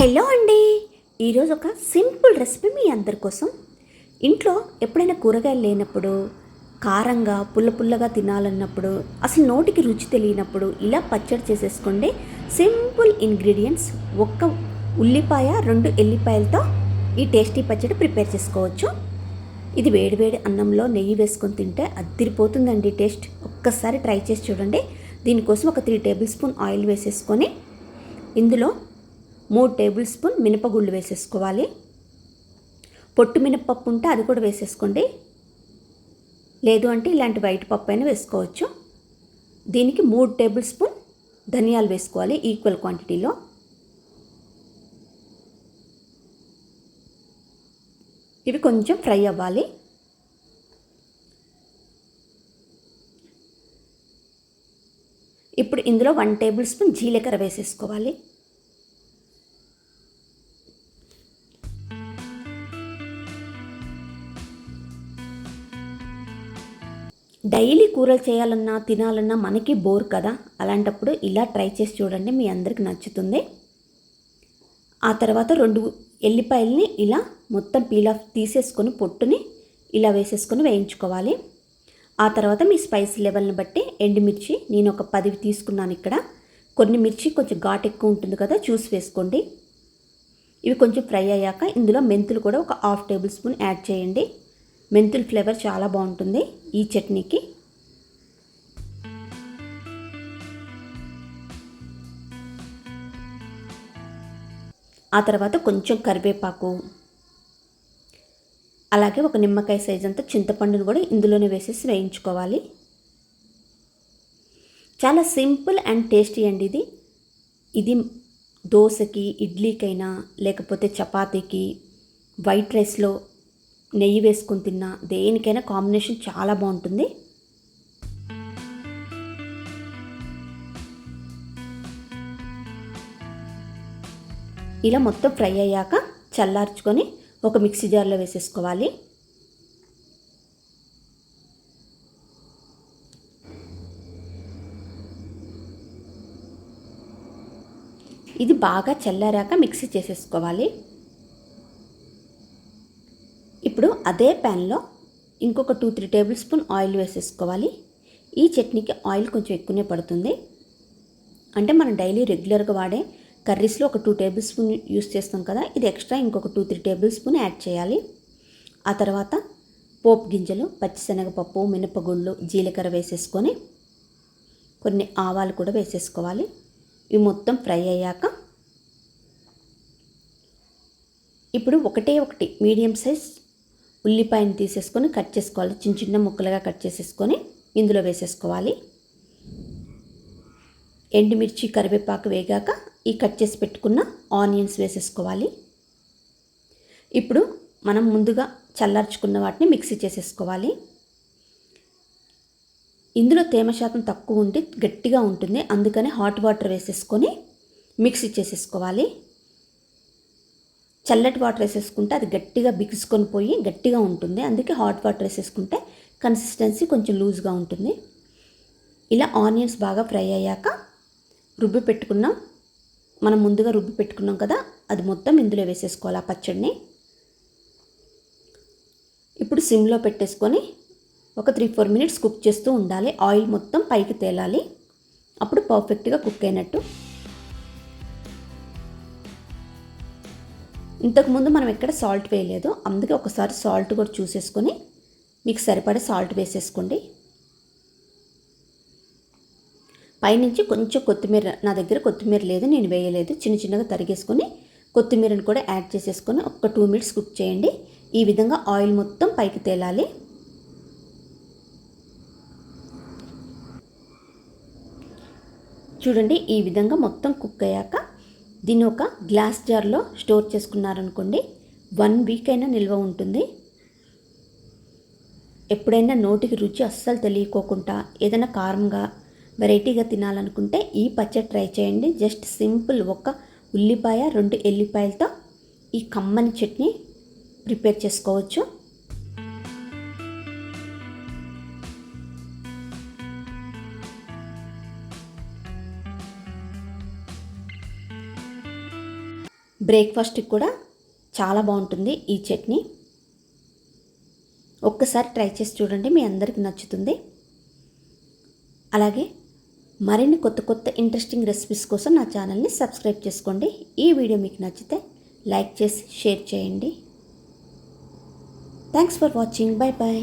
Hello అండి. ఈరోజు ఒక సింపుల్ రెసిపీ మీ అందరి కోసం. ఇంట్లో ఎప్పుడైనా కూరగాయలు లేనప్పుడు కారంగా పుల్ల పుల్లగా తినాలన్నప్పుడు అసలు నోటికి రుచి తెలియనప్పుడు ఇలా పచ్చడి చేసేసుకోండి సింపుల్ ఇంగ్రీడియంట్స్ ఒక్క ఉల్లిపాయ రెండు ఎల్లిపాయలతో ఈ టేస్టీ పచ్చడి ప్రిపేర్ చేసుకోవచ్చు. ఇది వేడివేడి అన్నంలో నెయ్యి వేసుకొని తింటే అద్దిరిపోతుందండి టేస్ట్. ఒక్కసారి ట్రై చేసి చూడండి. దీనికోసం ఒక త్రీ టేబుల్ స్పూన్ ఆయిల్ వేసేసుకొని ఇందులో మూడు టేబుల్ స్పూన్ మినపగుళ్ళు వేసేసుకోవాలి. పొట్టు మినపప్పు ఉంటే అది కూడా వేసేసుకోండి. లేదు అంటే ఇలాంటి వైట్ పప్పు అయినా వేసుకోవచ్చు. దీనికి మూడు టేబుల్ స్పూన్ ధనియాలు వేసుకోవాలి ఈక్వల్ క్వాంటిటీలో. ఇవి కొంచెం ఫ్రై అవ్వాలి. ఇప్పుడు ఇందులో వన్ టేబుల్ స్పూన్ జీలకర్ర వేసేసుకోవాలి. డైలీ కూరలు చేయాలన్నా తినాలన్నా మనకి బోర్ కదా? అలాంటప్పుడు ఇలా ట్రై చేసి చూడండి మీ అందరికి నచ్చుతుంది. ఆ తర్వాత రెండు ఎల్లిపాయల్ని ఇలా మొత్తం పీల్ ఆఫ్ తీసేసుకొని పొట్టుని ఇలా వేసేసుకొని వేయించుకోవాలి. ఆ తర్వాత మీ స్పైస్ లెవెల్ని బట్టి ఎండుమిర్చి నేను ఒక పది తీసుకున్నాను ఇక్కడ. కొన్ని మిర్చి కొంచెం ఘాట్ ఎక్కువ ఉంటుంది కదా చూసి వేసుకోండి. ఇవి కొంచెం ఫ్రై అయ్యాక ఇందులో మెంతులు కూడా ఒక హాఫ్ టేబుల్ స్పూన్ యాడ్ చేయండి. మెంతుల ఫ్లేవర్ చాలా బాగుంటుంది ఈ చట్నీకి. ఆ తర్వాత కొంచెం కరివేపాకు. అలాగే ఒక నిమ్మకాయ సైజ్ అంతా చింతపండును కూడా ఇందులోనే వేసేసి వేయించుకోవాలి. చాలా సింపుల్ అండ్ టేస్టీ అండి ఇది. ఇది దోశకి ఇడ్లీకైనా లేకపోతే చపాతీకి వైట్ రైస్లో నెయ్యి వేసుకొని తిన్నా. దేనికైనా కాంబినేషన్ చాలా బాగుంటుంది. ఇలా మొత్తం ఫ్రై అయ్యాక చల్లార్చుకొని ఒక మిక్సీ జార్లో వేసేసుకోవాలి. ఇది బాగా చల్లారాక మిక్సీ చేసేసుకోవాలి. ఇప్పుడు అదే ప్యాన్లో ఇంకొక two three tablespoon oil వేసేసుకోవాలి. ఈ చట్నీకి ఆయిల్ కొంచెం ఎక్కువనే పడుతుంది. అంటే మనం డైలీ రెగ్యులర్గా వాడే కర్రీస్లో ఒక టూ టేబుల్ స్పూన్ యూస్ చేస్తాం కదా ఇది ఎక్స్ట్రా ఇంకొక two three tablespoon add చేయాలి. ఆ తర్వాత పోపు గింజలు పచ్చిశనగపప్పు మినపగుళ్ళు జీలకర్ర వేసేసుకొని కొన్ని ఆవాలు కూడా వేసేసుకోవాలి. ఇవి మొత్తం ఫ్రై అయ్యాక ఇప్పుడు ఒకటే ఒకటి మీడియం సైజ్ ఉల్లిపాయని తీసేసుకొని కట్ చేసుకోవాలి. చిన్న చిన్న ముక్కలుగా కట్ చేసేసుకొని ఇందులో వేసేసుకోవాలి. ఎండుమిర్చి కరివేపాకు వేగాక ఈ కట్ చేసి పెట్టుకున్న ఆనియన్స్ వేసేసుకోవాలి. ఇప్పుడు మనం ముందుగా చల్లార్చుకున్న వాటిని మిక్సీ చేసేసుకోవాలి. ఇందులో తేమ శాతం తక్కువ ఉంటే గట్టిగా ఉంటుంది. అందుకని హాట్ వాటర్ వేసేసుకొని మిక్సీ చేసేసుకోవాలి. చల్లటి వాటర్ వేసేసుకుంటే అది గట్టిగా బిగుసుకొని పోయి గట్టిగా ఉంటుంది. అందుకే హాట్ వాటర్ వేసేసుకుంటే కన్సిస్టెన్సీ కొంచెం లూజ్గా ఉంటుంది. ఇలా ఆనియన్స్ బాగా ఫ్రై అయ్యాక రుబ్బి పెట్టుకున్నాం. మనం ముందుగా రుబ్బి పెట్టుకున్నాం కదా అది మొత్తం ఇందులో వేసేసుకోవాలి ఆ పచ్చడిని. ఇప్పుడు సిమ్లో పెట్టేసుకొని ఒక త్రీ ఫోర్ మినిట్స్ కుక్ చేస్తూ ఉండాలి. ఆయిల్ మొత్తం పైకి తేలాలి. అప్పుడు పర్ఫెక్ట్గా కుక్ అయినట్టు. ఇంతకుముందు మనం ఎక్కడ సాల్ట్ వేయలేదు. అందుకే ఒకసారి సాల్ట్ కూడా చూసేసుకొని మీకు సరిపడే సాల్ట్ వేసేసుకోండి. పైనుంచి కొంచెం కొత్తిమీర నా దగ్గర కొత్తిమీర లేదు నేను వేయలేదు. చిన్న చిన్నగా తరిగేసుకొని కొత్తిమీరను కూడా యాడ్ చేసేసుకొని ఒక టూ మినిట్స్ కుక్ చేయండి. ఈ విధంగా ఆయిల్ మొత్తం పైకి తేలాలి. చూడండి ఈ విధంగా మొత్తం కుక్ అయ్యాక దీన్ని ఒక గ్లాస్ జార్లో స్టోర్ చేసుకున్నారనుకోండి వన్ వీక్ అయినా నిల్వ ఉంటుంది. ఎప్పుడైనా నోటికి రుచి అస్సలు తెలియకోకుండా ఏదైనా కారంగా వెరైటీగా తినాలనుకుంటే ఈ పచ్చడి ట్రై చేయండి. జస్ట్ సింపుల్ ఒక ఉల్లిపాయ రెండు ఎల్లిపాయలతో ఈ కమ్మని చట్నీ ప్రిపేర్ చేసుకోవచ్చు. బ్రేక్ఫాస్ట్కి కూడా చాలా బాగుంటుంది ఈ చట్నీ. ఒక్కసారి ట్రై చేసి చూడండి మీ అందరికి నచ్చుతుంది. అలాగే మరిన్ని కొత్త కొత్త ఇంట్రెస్టింగ్ రెసిపీస్ కోసం నా ఛానల్ని సబ్స్క్రైబ్ చేసుకోండి. ఈ వీడియో మీకు నచ్చితే లైక్ చేసి షేర్ చేయండి. Thanks for watching. Bye bye